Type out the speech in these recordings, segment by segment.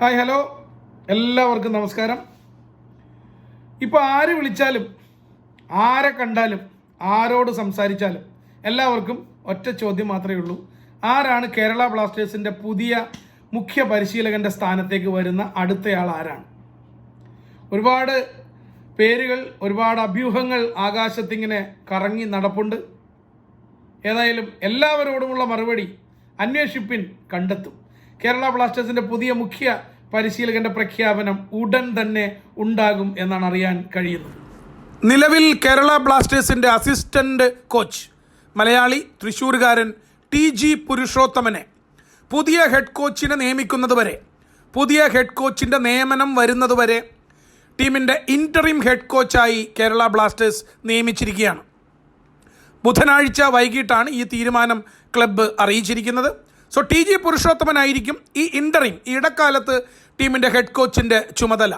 Hi hello. എല്ലാവർക്കും നമസ്കാരം. ഇപ്പോൾ ആര് വിളിച്ചാലും ആരെ കണ്ടാലും ആരോട് സംസാരിച്ചാലും എല്ലാവർക്കും ഒറ്റ ചോദ്യം മാത്രമേ ഉള്ളൂ. ആരാണ് കേരള ബ്ലാസ്റ്റേഴ്സിന്റെ പുതിയ മുഖ്യ പരിശീലകന്റെ സ്ഥാനത്തേക്ക് വരുന്ന അടുത്തയാൾ ആരാണ്? ഒരുപാട് പേരുകൾ ഒരുപാട് അഭ്യൂഹങ്ങൾ ആകാശത്തിങ്ങനെ കറങ്ങി നടപ്പുണ്ട്. ഏതായാലും എല്ലാവരോടുമുള്ള മറുപടി അന്വേഷിപ്പിൻ കണ്ടെത്തും. കേരള ബ്ലാസ്റ്റേഴ്സിന്റെ പുതിയ മുഖ്യ പരിശീലകന്റെ പ്രഖ്യാപനം ഉടൻ തന്നെ ഉണ്ടാകും എന്നാണ് അറിയാൻ കഴിയുന്നത്. നിലവിൽ കേരള ബ്ലാസ്റ്റേഴ്സിന്റെ അസിസ്റ്റന്റ് കോച്ച് മലയാളി തൃശ്ശൂർകാരൻ ടി ജി പുരുഷോത്തമനെ പുതിയ ഹെഡ് കോച്ചിനെ നിയമിക്കുന്നതുവരെ പുതിയ ഹെഡ് കോച്ചിന്റെ നിയമനം വരുന്നതുവരെ ടീമിന്റെ ഇന്ററിം ഹെഡ് കോച്ചായി കേരള ബ്ലാസ്റ്റേഴ്സ് നിയമിച്ചിരിക്കുകയാണ്. ബുധനാഴ്ച വൈകിട്ടാണ് ഈ തീരുമാനം ക്ലബ്ബ് അറിയിച്ചിരിക്കുന്നത്. സോ ടി ജി പുരുഷോത്തമനായിരിക്കും ഈ ഇന്ററിം ഈ ഇടക്കാലത്ത് ടീമിന്റെ ഹെഡ് കോച്ചിന്റെ ചുമതല.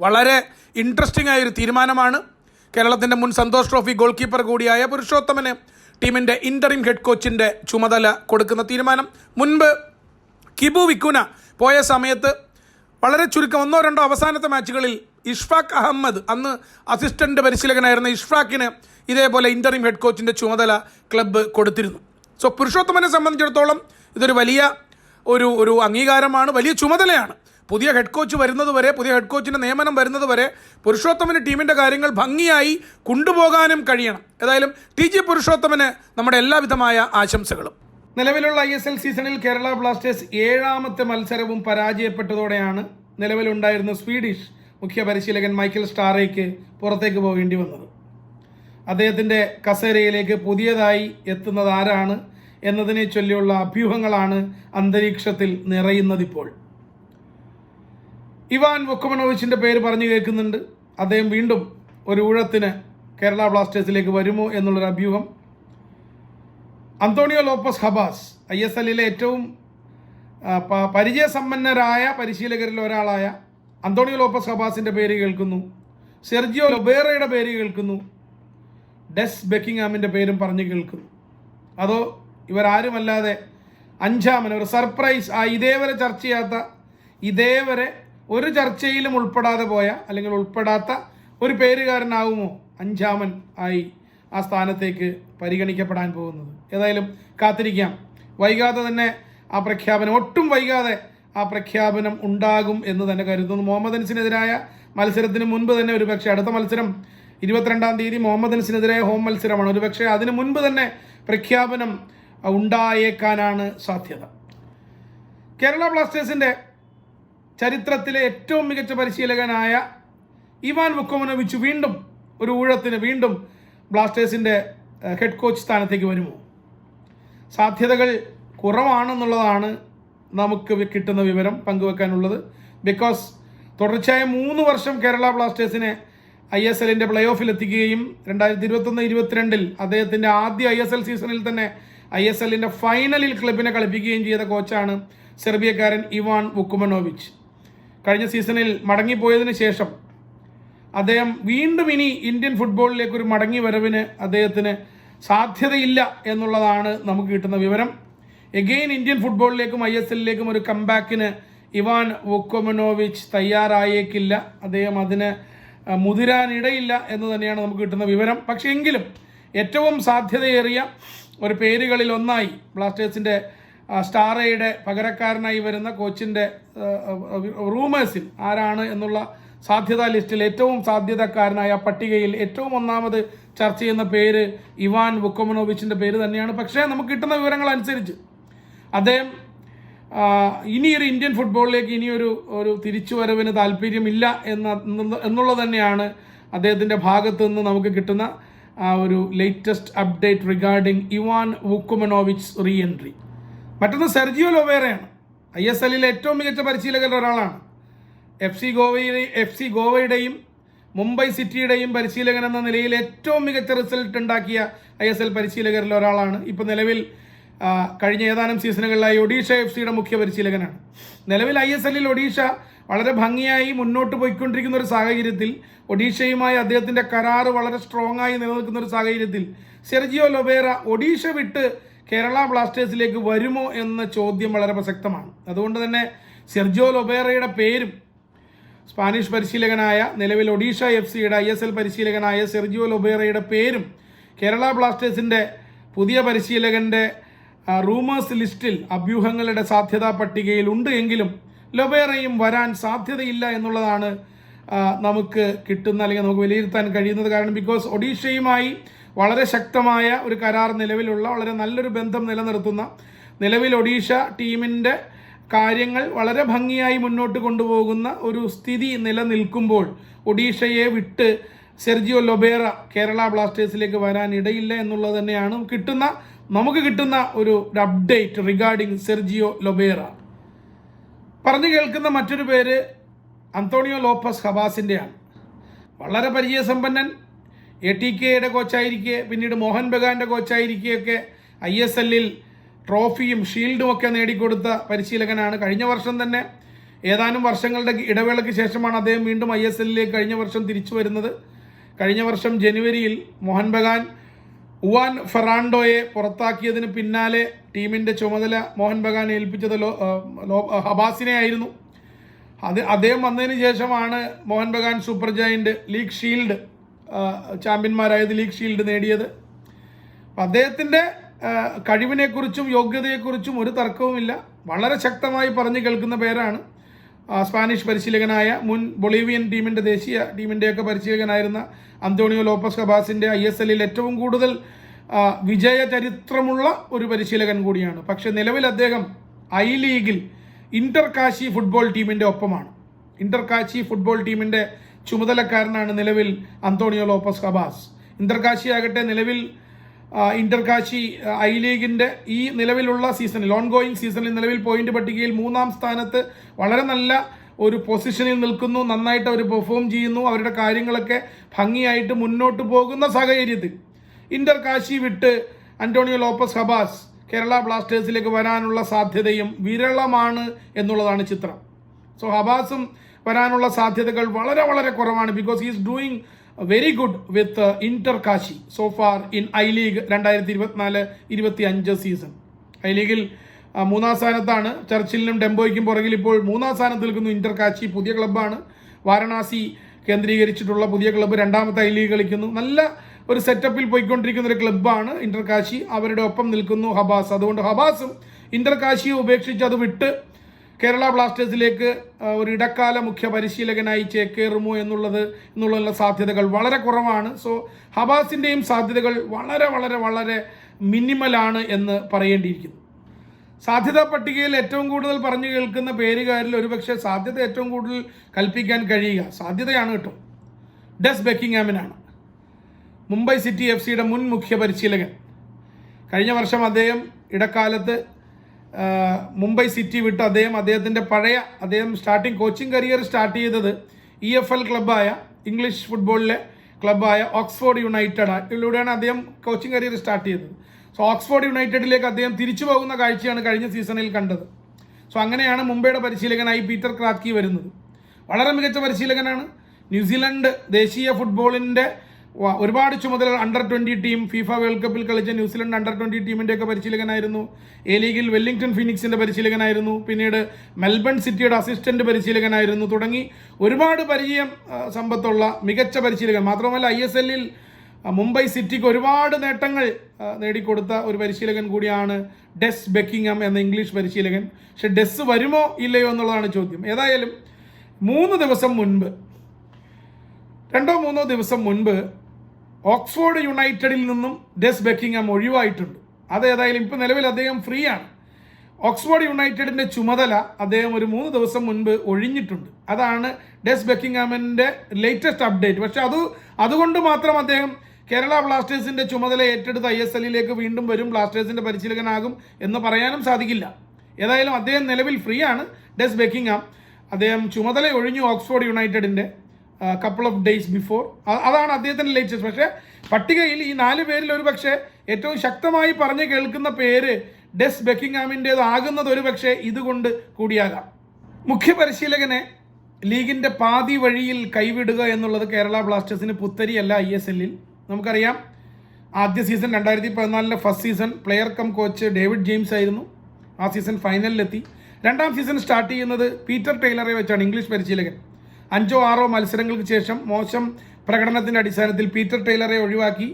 വളരെ ഇൻട്രസ്റ്റിംഗ് ആയൊരു തീരുമാനമാണ്. കേരളത്തിന്റെ മുൻ സന്തോഷ് ട്രോഫി ഗോൾ കീപ്പർ കൂടിയായ പുരുഷോത്തമന് ടീമിന്റെ ഇന്ററിം ഹെഡ് കോച്ചിന്റെ ചുമതല കൊടുക്കുന്ന തീരുമാനം. മുൻപ് കിബു വിക്കുന പോയ സമയത്ത് വളരെ ചുരുക്കം ഒന്നോ രണ്ടോ അവസാനത്തെ മാച്ചുകളിൽ ഇഷ്ഫാഖ് അഹമ്മദ് അന്ന് അസിസ്റ്റന്റ് പരിശീലകനായിരുന്ന ഇഷ്ഫാഖിന് ഇതേപോലെ ഇന്ററിം ഹെഡ് കോച്ചിന്റെ ചുമതല ക്ലബ്ബ് കൊടുത്തിരുന്നു. സോ പുരുഷോത്തമനെ സംബന്ധിച്ചിടത്തോളം ഇതൊരു വലിയ ഒരു ഒരു അംഗീകാരമാണ് വലിയ ചുമതലയാണ്. പുതിയ ഹെഡ് കോച്ച് വരുന്നത് വരെ പുതിയ ഹെഡ് കോച്ചിന്റെ നിയമനം വരുന്നത് വരെ പുരുഷോത്തമന് ടീമിന്റെ കാര്യങ്ങൾ ഭംഗിയായി കൊണ്ടുപോകാനും കഴിയണം. ഏതായാലും ടി ജി പുരുഷോത്തമന് നമ്മുടെ എല്ലാവിധമായ ആശംസകളും. നിലവിലുള്ള ഐ എസ് എൽ സീസണിൽ കേരള ബ്ലാസ്റ്റേഴ്സ് ഏഴാമത്തെ മത്സരവും പരാജയപ്പെട്ടതോടെയാണ് നിലവിലുണ്ടായിരുന്ന സ്വീഡിഷ് മുഖ്യ പരിശീലകൻ മൈക്കൽ സ്റ്റാറേക്ക് പുറത്തേക്ക് പോകേണ്ടി വന്നത്. അദ്ദേഹത്തിന്റെ കസേരയിലേക്ക് പുതിയതായി എത്തുന്നത് ആരാണ്? എന്നതിനെ ചൊല്ലിയുള്ള അഭ്യൂഹങ്ങളാണ് അന്തരീക്ഷത്തിൽ നിറയുന്നതിപ്പോൾ. ഇവാൻ വൊക്കമനോവിച്ചിന്റെ പേര് പറഞ്ഞു കേൾക്കുന്നുണ്ട്. അദ്ദേഹം വീണ്ടും ഒരു ഊഴത്തിന് കേരള ബ്ലാസ്റ്റേഴ്സിലേക്ക് വരുമോ എന്നുള്ളൊരു അഭ്യൂഹം. Antonio Lopez Habas I S എല്ലിലെ ഏറ്റവും പരിചയസമ്പന്നരായ പരിശീലകരിൽ ഒരാളായ അന്തോണിയോ ലോപ്പസ് ഹബാസിന്റെ പേര് കേൾക്കുന്നു. സെർജിയോ ലൊബേറയുടെ പേര് കേൾക്കുന്നു. ഡെസ് ബെക്കിംഗ്ഹാമിന്റെ പേരും പറഞ്ഞു കേൾക്കുന്നു. അതോ ഇവരാരുമല്ലാതെ അഞ്ചാമൻ ഒരു സർപ്രൈസ് ആ ഇതേവരെ ചർച്ച ചെയ്യാത്ത ഇതേവരെ ഒരു ചർച്ചയിലും ഉൾപ്പെടാതെ പോയ അല്ലെങ്കിൽ ഉൾപ്പെടാത്ത ഒരു പേരുകാരനാവുമോ അഞ്ചാമൻ ആയി ആ സ്ഥാനത്തേക്ക് പരിഗണിക്കപ്പെടാൻ പോകുന്നത്? ഏതായാലും കാത്തിരിക്കാം. വൈകാതെ തന്നെ ആ പ്രഖ്യാപനം ഒട്ടും വൈകാതെ ആ പ്രഖ്യാപനം ഉണ്ടാകും എന്ന് തന്നെ കരുതുന്നു. മുഹമ്മദ് അൻസിനെതിരായ മത്സരത്തിന് മുൻപ് തന്നെ ഒരുപക്ഷെ അടുത്ത മത്സരം ഇരുപത്തിരണ്ടാം തീയതി മുഹമ്മദ് അൻസിനെതിരായ ഹോം മത്സരമാണ്. ഒരുപക്ഷെ അതിന് മുൻപ് തന്നെ പ്രഖ്യാപനം ഉണ്ടായേക്കാനാണ് സാധ്യത. കേരള ബ്ലാസ്റ്റേഴ്സിന്റെ ചരിത്രത്തിലെ ഏറ്റവും മികച്ച പരിശീലകനായ ഇവാൻ വുക്കോമനോവിച്ച് വീണ്ടും ഒരു ഊഴത്തിന് വീണ്ടും ബ്ലാസ്റ്റേഴ്സിന്റെ ഹെഡ് കോച്ച് സ്ഥാനത്തേക്ക് വരുമോ? സാധ്യതകൾ കുറവാണെന്നുള്ളതാണ് നമുക്ക് കിട്ടുന്ന വിവരം പങ്കുവെക്കാനുള്ളത്. ബിക്കോസ് തുടർച്ചയായ മൂന്ന് വർഷം കേരള ബ്ലാസ്റ്റേഴ്സിനെ ഐ എസ് എല്ലിന്റെ പ്ലേ ഓഫിൽ എത്തിക്കുകയും രണ്ടായിരത്തി ഇരുപത്തൊന്ന് ഇരുപത്തിരണ്ടിൽ അദ്ദേഹത്തിന്റെ ആദ്യ ഐ എസ് എൽ സീസണിൽ തന്നെ ഐ എസ് എല്ലിന്റെ ഫൈനലിൽ ക്ലബിനെ കളിപ്പിക്കുകയും ചെയ്ത കോച്ചാണ് സെർബിയക്കാരൻ ഇവാൻ വുക്കുമനോവിച്ച്. കഴിഞ്ഞ സീസണിൽ മടങ്ങിപ്പോയതിനു ശേഷം അദ്ദേഹം വീണ്ടും ഇനി ഇന്ത്യൻ ഫുട്ബോളിലേക്ക് ഒരു മടങ്ങി വരവിന് അദ്ദേഹത്തിന് സാധ്യതയില്ല എന്നുള്ളതാണ് നമുക്ക് കിട്ടുന്ന വിവരം. എഗെയിൻ ഇന്ത്യൻ ഫുട്ബോളിലേക്കും ഐ എസ് എല്ലിലേക്കും ഒരു കംബാക്കിന് ഇവാൻ വൊക്കോമനോവിച്ച് തയ്യാറായേക്കില്ല. അദ്ദേഹം അതിന് മുതിരാനിടയില്ല എന്ന് തന്നെയാണ് നമുക്ക് കിട്ടുന്ന വിവരം. പക്ഷേ എങ്കിലും ഏറ്റവും സാധ്യതയേറിയ ഒരു പേരുകളിൽ ഒന്നായി ബ്ലാസ്റ്റേഴ്സിന്റെ സ്റ്റാറയുടെ പകരക്കാരനായി വരുന്ന കോച്ചിന്റെ റൂമേഴ്സിൽ ആരാണ് എന്നുള്ള സാധ്യതാ ലിസ്റ്റിൽ ഏറ്റവും സാധ്യതക്കാരനായ പട്ടികയിൽ ഏറ്റവും ഒന്നാമത് ചർച്ച ചെയ്യുന്ന പേര് ഇവാൻ വുക്കോമനോവിച്ചിന്റെ പേര് തന്നെയാണ്. പക്ഷേ നമുക്ക് കിട്ടുന്ന വിവരങ്ങൾ അനുസരിച്ച് അദ്ദേഹം ഇനിയൊരു ഇന്ത്യൻ ഫുട്ബോളിലേക്ക് ഇനിയൊരു ഒരു തിരിച്ചുവരവിന് താല്പര്യമില്ല എന്ന എന്നുള്ള- എന്നുള്ളത് തന്നെയാണ് അദ്ദേഹത്തിന്റെ ഭാഗത്തു നിന്ന് നമുക്ക് കിട്ടുന്ന ആ ഒരു latest update regarding Ivan Vukomanovic re entry മറ്റൊന്ന് സെർജിയോ ലൊവേറയാണ്. ഐ എസ് എല്ലിലെ ഏറ്റവും മികച്ച പരിശീലകരിൽ ഒരാളാണ്. എഫ് സി ഗോവയുടെ എഫ് സി ഗോവയുടെയും മുംബൈ സിറ്റിയുടെയും പരിശീലകൻ എന്ന നിലയിൽ ഏറ്റവും മികച്ച റിസൾട്ട് ഉണ്ടാക്കിയ ഐ എസ് എൽ പരിശീലകരിൽ ഒരാളാണ്. ഇപ്പോൾ നിലവിൽ കഴിഞ്ഞ ഏതാനും സീസണുകളിലായി ഒഡീഷ എഫ് സിയുടെ മുഖ്യ പരിശീലകനാണ്. നിലവിൽ ഐ എസ് എല്ലിൽ ഒഡീഷ വളരെ ഭംഗിയായി മുന്നോട്ട് പോയിക്കൊണ്ടിരിക്കുന്ന ഒരു സാഹചര്യത്തിൽ ഒഡീഷയുമായി അദ്ദേഹത്തിന്റെ കരാറ് വളരെ സ്ട്രോങ് ആയി നിലനിൽക്കുന്ന ഒരു സാഹചര്യത്തിൽ സെർജിയോ ലൊബേറ ഒഡീഷ വിട്ട് കേരള ബ്ലാസ്റ്റേഴ്സിലേക്ക് വരുമോ എന്ന ചോദ്യം വളരെ പ്രസക്തമാണ്. അതുകൊണ്ട് തന്നെ സെർജിയോ ലൊബേറയുടെ പേരും സ്പാനിഷ് പരിശീലകനായ നിലവിൽ ഒഡീഷ എഫ് സിയുടെ ഐ എസ് എൽ പരിശീലകനായ സെർജിയോ ലൊബേറയുടെ പേരും കേരള ബ്ലാസ്റ്റേഴ്സിന്റെ പുതിയ പരിശീലകന്റെ റൂമേഴ്സ് ലിസ്റ്റിൽ അഭ്യൂഹങ്ങളുടെ സാധ്യതാ പട്ടികയിൽ ഉണ്ട് എങ്കിലും ലൊബേറയും വരാൻ സാധ്യതയില്ല എന്നുള്ളതാണ് നമുക്ക് കിട്ടുന്ന അല്ലെങ്കിൽ നമുക്ക് വിലയിരുത്താൻ കഴിയുന്നത് കാരണം ബിക്കോസ് ഒഡീഷയുമായി വളരെ ശക്തമായ ഒരു കരാർ നിലവിലുള്ള വളരെ നല്ലൊരു ബന്ധം നിലനിർത്തുന്ന നിലവിൽ ഒഡീഷ ടീമിന്റെ കാര്യങ്ങൾ വളരെ ഭംഗിയായി മുന്നോട്ട് കൊണ്ടുപോകുന്ന ഒരു സ്ഥിതി നിലനിൽക്കുമ്പോൾ ഒഡീഷയെ വിട്ട് സെർജിയോ ലൊബേറ കേരള ബ്ലാസ്റ്റേഴ്സിലേക്ക് വരാൻ ഇടയില്ല എന്നുള്ളത് തന്നെയാണ്. കിട്ടുന്ന നമുക്ക് കിട്ടുന്ന ഒരു അപ്ഡേറ്റ് റിഗാർഡിംഗ് സെർജിയോ ലൊബേറ. പറഞ്ഞു കേൾക്കുന്ന മറ്റൊരു പേര് അന്തോണിയോ ലോപ്പസ് ഹബാസിന്റെയാണ് വളരെ പരിചയസമ്പന്നൻ എ ടി കെയുടെ കോച്ചായിരിക്കെ പിന്നീട് മോഹൻ ബഗാന്റെ കോച്ചായിരിക്കെയൊക്കെ ഐ എസ് എല്ലിൽ ട്രോഫിയും ഷീൽഡും ഒക്കെ നേടിക്കൊടുത്ത പരിശീലകനാണ്. കഴിഞ്ഞ വർഷം തന്നെ ഏതാനും വർഷങ്ങളുടെ ഇടവേളയ്ക്ക് ശേഷമാണ് അദ്ദേഹം വീണ്ടും ഐ എസ് എല്ലിലേക്ക് കഴിഞ്ഞ വർഷം തിരിച്ചു വരുന്നത്. കഴിഞ്ഞ വർഷം ജനുവരിയിൽ മോഹൻ ബഗാൻ ഉവാൻ ഫെറാണ്ടോയെ പുറത്താക്കിയതിന് പിന്നാലെ ടീമിന്റെ ചുമതല മോഹൻ ബഗാൻ ഏൽപ്പിച്ചത് ലോ ഹബാസിനെ ആയിരുന്നു. അത് അദ്ദേഹം വന്നതിന് ശേഷമാണ് Mohun Bagan super giant league shield ചാമ്പ്യന്മാരായത് league shield നേടിയത്. അദ്ദേഹത്തിന്റെ കഴിവിനെക്കുറിച്ചും യോഗ്യതയെക്കുറിച്ചും ഒരു തർക്കവുമില്ല. വളരെ ശക്തമായി പറഞ്ഞു കേൾക്കുന്ന പേരാണ്. സ്പാനിഷ് പരിശീലകനായ മുൻ ബൊളീവിയൻ ടീമിന്റെ ദേശീയ ടീമിന്റെയൊക്കെ പരിശീലകനായിരുന്ന അന്തോണിയോ ലോപ്പസ് കബാസിന്റെ ഐ എസ് എല്ലിൽ ഏറ്റവും കൂടുതൽ വിജയ ചരിത്രമുള്ള ഒരു പരിശീലകൻ കൂടിയാണ്. പക്ഷേ നിലവിൽ അദ്ദേഹം ഐ ലീഗിൽ ഇന്റർ കാശി ഫുട്ബോൾ ടീമിന്റെ ഒപ്പമാണ്. ഇന്റർ കാശി ഫുട്ബോൾ ടീമിന്റെ ചുമതലക്കാരനാണ് നിലവിൽ Antonio Lopez Habas. Inter Kashi ആകട്ടെ നിലവിൽ ആ, ഇന്റർ കാശി ആ, ഐ ലീഗിന്റെ ഈ നിലവിലുള്ള സീസണിൽ ഓൺ ഗോയിങ് സീസണിൽ നിലവിൽ പോയിന്റ് പട്ടികയിൽ മൂന്നാം സ്ഥാനത്ത് വളരെ നല്ല ഒരു പൊസിഷനിൽ നിൽക്കുന്നു നന്നായിട്ട് അവർ പെർഫോം ചെയ്യുന്നു അവരുടെ കാര്യങ്ങളൊക്കെ ഭംഗിയായിട്ട് മുന്നോട്ട് പോകുന്ന സാഹചര്യത്തിൽ. ഇന്റർ കാശി വിട്ട് അന്റോണിയോ ലോപ്പസ് ഹബാസ് കേരള ബ്ലാസ്റ്റേഴ്സിലേക്ക് വരാനുള്ള സാധ്യതയും വിരളമാണ് എന്നുള്ളതാണ് ചിത്രം. സോ ഹബാസും വരാനുള്ള സാധ്യതകൾ വളരെ വളരെ കുറവാണ് because is doing very good with Inter Kashi so far in I league രണ്ടായിരത്തി ഇരുപത്തിനാല് ഇരുപത്തി അഞ്ച് സീസൺ ഐ ലീഗിൽ മൂന്നാം സ്ഥാനത്താണ് ചർച്ചിലിനും ഡെംബോയ്ക്കും പുറകിൽ ഇപ്പോൾ മൂന്നാം സ്ഥാനത്ത് നിൽക്കുന്നു ഇന്റർ കാശി പുതിയ ക്ലബ്ബാണ് വാരണാസി കേന്ദ്രീകരിച്ചിട്ടുള്ള പുതിയ ക്ലബ്ബ് രണ്ടാമത്തെ ഐ ലീഗ് കളിക്കുന്നു. നല്ല ഒരു സെറ്റപ്പിൽ പോയിക്കൊണ്ടിരിക്കുന്ന ഒരു ക്ലബ്ബാണ് ഇന്റർ കാശി അവരുടെ ഒപ്പം നിൽക്കുന്നു ഹബാസ്. അതുകൊണ്ട് ഹബാസും ഇന്റർ കാശിയെ ഉപേക്ഷിച്ച് അത് വിട്ട് കേരള ബ്ലാസ്റ്റേഴ്സിലേക്ക് ഒരു ഇടക്കാല മുഖ്യ പരിശീലകനായി ചേക്കേറുമോ എന്നുള്ളത് എന്നുള്ള സാധ്യതകൾ വളരെ കുറവാണ്. സോ ഹബാസിന്റെയും സാധ്യതകൾ വളരെ വളരെ വളരെ മിനിമലാണ് എന്ന് പറയേണ്ടിയിരിക്കുന്നു. സാധ്യതാ പട്ടികയിൽ ഏറ്റവും കൂടുതൽ പറഞ്ഞു കേൾക്കുന്ന പേരുകാരിൽ ഒരുപക്ഷെ സാധ്യത ഏറ്റവും കൂടുതൽ കൽപ്പിക്കാൻ കഴിയുക. സാധ്യതയാണ് കേട്ടോ. ഡെസ് ബെക്കിംഗ്ഹാമിനാണ് മുംബൈ സിറ്റി എഫ് സിയുടെ മുൻ മുഖ്യ പരിശീലകൻ. കഴിഞ്ഞ വർഷം അദ്ദേഹം ഇടക്കാലത്ത് മുംബൈ സിറ്റി വിട്ട് അദ്ദേഹം അദ്ദേഹത്തിന്റെ പഴയ അദ്ദേഹം സ്റ്റാർട്ടിങ് കോച്ചിങ് കരിയർ സ്റ്റാർട്ട് ചെയ്തത് ഇ എഫ് എൽ ക്ലബ്ബായ ഇംഗ്ലീഷ് ഫുട്ബോളിലെ ക്ലബ്ബായ ഓക്സ്ഫോർഡ് യുണൈറ്റഡ് ഇതിലൂടെയാണ് അദ്ദേഹം കോച്ചിങ് കരിയർ സ്റ്റാർട്ട് ചെയ്തത്. സോ ഓക്സ്ഫോർഡ് യുണൈറ്റഡിലേക്ക് അദ്ദേഹം തിരിച്ചു പോകുന്ന കാഴ്ചയാണ് കഴിഞ്ഞ സീസണിൽ കണ്ടത്. സോ അങ്ങനെയാണ് മുംബൈയുടെ പരിശീലകനായി പീറ്റർ ക്രാത്കി വരുന്നത്. വളരെ മികച്ച പരിശീലകനാണ്. ന്യൂസിലൻഡ് ദേശീയ ഫുട്ബോളിന്റെ ഒരുപാട് ചുമതല under twenty team FIFA world കപ്പിൽ കളിച്ച ന്യൂസിലൻഡ് അണ്ടർ ട്വന്റി ടീമിന്റെയൊക്കെ പരിശീലകനായിരുന്നു. എ ലീഗിൽ വെല്ലിംഗ്ടൺ ഫിനിക്സിന്റെ പരിശീലകനായിരുന്നു. പിന്നീട് മെൽബൺ സിറ്റിയുടെ അസിസ്റ്റന്റ് പരിശീലകനായിരുന്നു. തുടങ്ങി ഒരുപാട് പരിചയം സമ്പത്തുള്ള മികച്ച പരിശീലകൻ. മാത്രമല്ല ഐ എസ് എല്ലിൽ മുംബൈ സിറ്റിക്ക് ഒരുപാട് നേട്ടങ്ങൾ നേടിക്കൊടുത്ത ഒരു പരിശീലകൻ കൂടിയാണ് ഡെസ് ബെക്കിംഗം എന്ന ഇംഗ്ലീഷ് പരിശീലകൻ. പക്ഷെ ഡെസ് വരുമോ ഇല്ലയോ എന്നുള്ളതാണ് ചോദ്യം. ഏതായാലും മൂന്ന് ദിവസം മുൻപ് രണ്ടോ മൂന്നോ ദിവസം മുൻപ് ഓക്സ്ഫോർഡ് യുണൈറ്റഡിൽ നിന്നും ഡെസ് ബെക്കിംഗം ഒഴിവായിട്ടുണ്ട്. അത് ഏതായാലും ഇപ്പം നിലവിൽ അദ്ദേഹം ഫ്രീ ആണ് ഓക്സ്ഫോർഡ് യുണൈറ്റഡിന്റെ ചുമതല അദ്ദേഹം ഒരു മൂന്ന് ദിവസം മുൻപ് ഒഴിഞ്ഞിട്ടുണ്ട്. അതാണ് ഡെസ് ബെക്കിംഗാമിന്റെ ലേറ്റസ്റ്റ് അപ്ഡേറ്റ് പക്ഷെ അത് അതുകൊണ്ട് മാത്രം അദ്ദേഹം കേരള ബ്ലാസ്റ്റേഴ്സിന്റെ ചുമതല ഏറ്റെടുത്ത് ഐ എസ് എല്ലിലേക്ക് വീണ്ടും വരും ബ്ലാസ്റ്റേഴ്സിന്റെ പരിശീലകനാകും എന്ന് പറയാനും സാധിക്കില്ല. ഏതായാലും അദ്ദേഹം നിലവിൽ ഫ്രീ ആണ് ഡെസ് ബെക്കിംഗാം അദ്ദേഹം ചുമതല ഒഴിഞ്ഞു ഓക്സ്ഫോർഡ് യുണൈറ്റഡിന്റെ. കപ്പിൾ ഓഫ് ഡേയ്സ് ബിഫോർ അതാണ് അദ്ദേഹത്തിന്റെ ലേറ്റസ്റ്റ് പക്ഷേ പട്ടികയിൽ ഈ നാല് പേരിൽ ഒരു പക്ഷേ ഏറ്റവും ശക്തമായി പറഞ്ഞു കേൾക്കുന്ന പേര് ഡെസ് ബെക്കിംഗാമിന്റേതാകുന്നത് ഒരു പക്ഷേ ഇതുകൊണ്ട് കൂടിയാകാം. മുഖ്യ പരിശീലകനെ ലീഗിന്റെ പാതി വഴിയിൽ കൈവിടുക എന്നുള്ളത് കേരള ബ്ലാസ്റ്റേഴ്സിന് പുത്തരിയല്ല ഐ എസ് എല്ലിൽ. നമുക്കറിയാം ആദ്യ സീസൺ രണ്ടായിരത്തി പതിനാലിലെ first season player cum coach David James ആയിരുന്നു. ആ സീസൺ ഫൈനലിലെത്തി. രണ്ടാം സീസൺ സ്റ്റാർട്ട് ചെയ്യുന്നത് പീറ്റർ ടൈലറെ വെച്ചാണ് ഇംഗ്ലീഷ് പരിശീലകൻ. അഞ്ചോ ആറോ മത്സരങ്ങൾക്ക് ശേഷം മോശം പ്രകടനത്തിന്റെ അടിസ്ഥാനത്തിൽ പീറ്റർ ടൈലറെ ഒഴിവാക്കി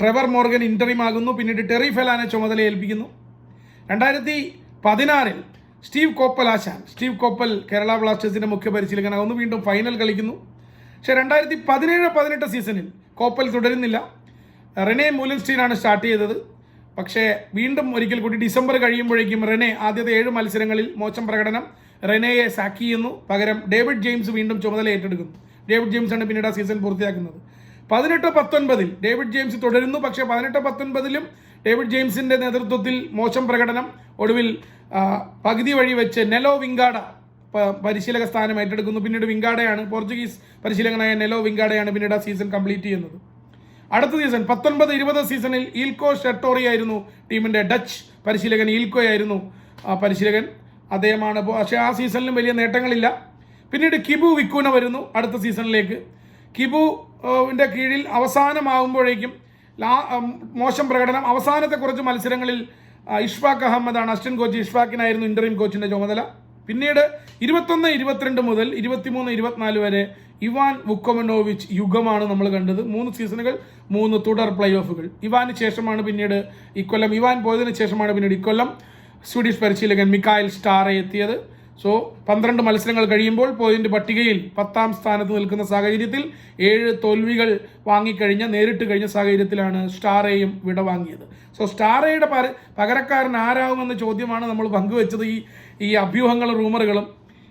ട്രെവർ മോർഗൻ ഇന്ററിമാകുന്നു പിന്നീട് ടെറി ഫെലാനെ ചുമതല ഏൽപ്പിക്കുന്നു. രണ്ടായിരത്തി പതിനാറിൽ സ്റ്റീവ് കോപ്പൽ ആശാൻ സ്റ്റീവ് കോപ്പൽ കേരള ബ്ലാസ്റ്റേഴ്സിന്റെ മുഖ്യ പരിശീലകനാകുന്നു. വീണ്ടും ഫൈനൽ കളിക്കുന്നു. പക്ഷേ രണ്ടായിരത്തി പതിനേഴ് പതിനെട്ട് സീസണിൽ കോപ്പൽ തുടരുന്നില്ല. റെനെ മൂലൻസ്റ്റീനാണ് സ്റ്റാർട്ട് ചെയ്തത്. പക്ഷേ വീണ്ടും ഒരിക്കൽ കൂടി ഡിസംബർ കഴിയുമ്പോഴേക്കും റെനെ ആദ്യത്തെ ഏഴ് മത്സരങ്ങളിൽ മോശം പ്രകടനം റെനയെ സാക്ക് ചെയ്യുന്നു. പകരം ഡേവിഡ് ജെയിംസ് വീണ്ടും ചുമതല ഏറ്റെടുക്കുന്നു. ഡേവിഡ് ജെയിംസ് ആണ് പിന്നീട് ആ സീസൺ പൂർത്തിയാക്കുന്നത്. പതിനെട്ട് പത്തൊൻപതിൽ ഡേവിഡ് ജെയിംസ് തുടരുന്നു. പക്ഷേ പതിനെട്ട് പത്തൊൻപതിലും ഡേവിഡ് ജെയിംസിന്റെ നേതൃത്വത്തിൽ മോശം പ്രകടനം. ഒടുവിൽ പകുതി വഴി വെച്ച് നെലോ വിങ്കാഡ പരിശീലക സ്ഥാനം ഏറ്റെടുക്കുന്നു. പിന്നീട് വിങ്കാഡയാണ് പോർച്ചുഗീസ് പരിശീലകനായ നെലോ വിങ്കാഡയാണ് പിന്നീട് ആ സീസൺ കംപ്ലീറ്റ് ചെയ്യുന്നത്. അടുത്ത സീസൺ പത്തൊൻപത് ഇരുപത് സീസണിൽ ഈൽക്കോ ഷെട്ടോറി ആയിരുന്നു ടീമിന്റെ ഡച്ച് പരിശീലകൻ. ഈൽക്കോ ആയിരുന്നു പരിശീലകൻ. അദ്ദേഹമാണ്. പക്ഷേ ആ സീസണിലും വലിയ നേട്ടങ്ങളില്ല. പിന്നീട് കിബു വിക്കൂന വരുന്നു അടുത്ത സീസണിലേക്ക്. കിബുവിന്റെ കീഴിൽ അവസാനമാകുമ്പോഴേക്കും ലാ മോശം പ്രകടനം. അവസാനത്തെ കുറച്ച് മത്സരങ്ങളിൽ ഇഷ്ഫാഖ് അഹമ്മദാണ്. അസിസ്റ്റന്റ് കോച്ച് ഇഷ്ഫാഖിനായിരുന്നു ഇന്റർവ്യൂ കോച്ചിന്റെ ചുമതല. പിന്നീട് ഇരുപത്തൊന്ന് ഇരുപത്തിരണ്ട് മുതൽ ഇരുപത്തിമൂന്ന് ഇരുപത്തിനാല് വരെ ഇവാൻ വുക്കോമനോവിച്ച് യുഗമാണ് നമ്മൾ കണ്ടത്. മൂന്ന് സീസണുകൾ മൂന്ന് തുടർ പ്ലേ ഓഫുകൾ ഇവാന് ശേഷമാണ് പിന്നീട് ഇക്കൊല്ലം. ഇവാൻ പോയതിനു ശേഷമാണ് പിന്നീട് ഇക്കൊല്ലം. സ്വീഡിഷ് പരിശീലകൻ മിക്കായൽ സ്റ്റാറെ എത്തിയത്. സോ പന്ത്രണ്ട് മത്സരങ്ങൾ കഴിയുമ്പോൾ പോയിന്റ് പട്ടികയിൽ പത്താം സ്ഥാനത്ത് നിൽക്കുന്ന സാഹചര്യത്തിൽ ഏഴ് തോൽവികൾ വാങ്ങിക്കഴിഞ്ഞ നേരിട്ട് കഴിഞ്ഞ സാഹചര്യത്തിലാണ് സ്റ്റാറേയും വിട വാങ്ങിയത്. സോ സ്റ്റാറേയുടെ പര പകരക്കാരൻ ആരാകുമെന്ന ചോദ്യമാണ് നമ്മൾ പങ്കുവെച്ചത് ഈ ഈ അഭ്യൂഹങ്ങളും റൂമറുകളും.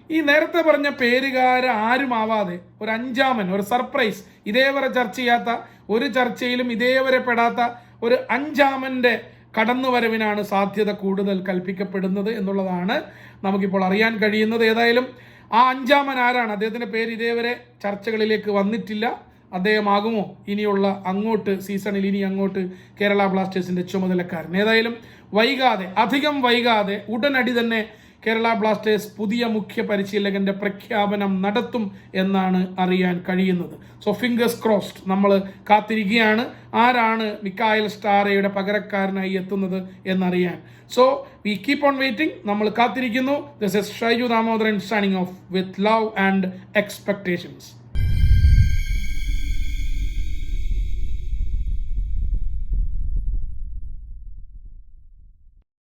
ഈ നേരത്തെ പറഞ്ഞ പേരുകാർ ആരുമാവാതെ ഒരു അഞ്ചാമൻ ഒരു സർപ്രൈസ് ഇതേവരെ ചർച്ച ചെയ്യാത്ത ഒരു ചർച്ചയിലും ഇതേവരെ പെടാത്ത ഒരു അഞ്ചാമന്റെ കടന്നുവരവിനാണ് സാധ്യത കൂടുതൽ കൽപ്പിക്കപ്പെടുന്നത് എന്നുള്ളതാണ് നമുക്കിപ്പോൾ അറിയാൻ കഴിയുന്നത്. ഏതായാലും ആ അഞ്ചാമൻ ആരാണ്? അദ്ദേഹത്തിന്റെ പേര് ഇതേവരെ ചർച്ചകളിലേക്ക് വന്നിട്ടില്ല. അദ്ദേഹമാകുമോ? ഇനിയുള്ള അങ്ങോട്ട് സീസണിൽ ഇനി അങ്ങോട്ട് കേരള ബ്ലാസ്റ്റേഴ്സിന്റെ ചുമതലക്കാരൻ. ഏതായാലും വൈകാതെ അധികം വൈകാതെ ഉടനടി തന്നെ കേരള ബ്ലാസ്റ്റേഴ്സ് പുതിയ മുഖ്യ പരിശീലകന്റെ പ്രഖ്യാപനം നടത്തും എന്നാണ് അറിയാൻ കഴിയുന്നത്. സോ ഫിംഗേഴ്സ് ക്രോസ്ഡ് നമ്മൾ കാത്തിരിക്കുകയാണ്. ആരാണ് മിക്കായൽ സ്റ്റാറയുടെ പകരക്കാരനായി എത്തുന്നത് എന്നറിയാൻ. So we keep on waiting നമ്മൾ കാത്തിരിക്കുന്നു. This is Shaiju Damodaran signing off with love and expectations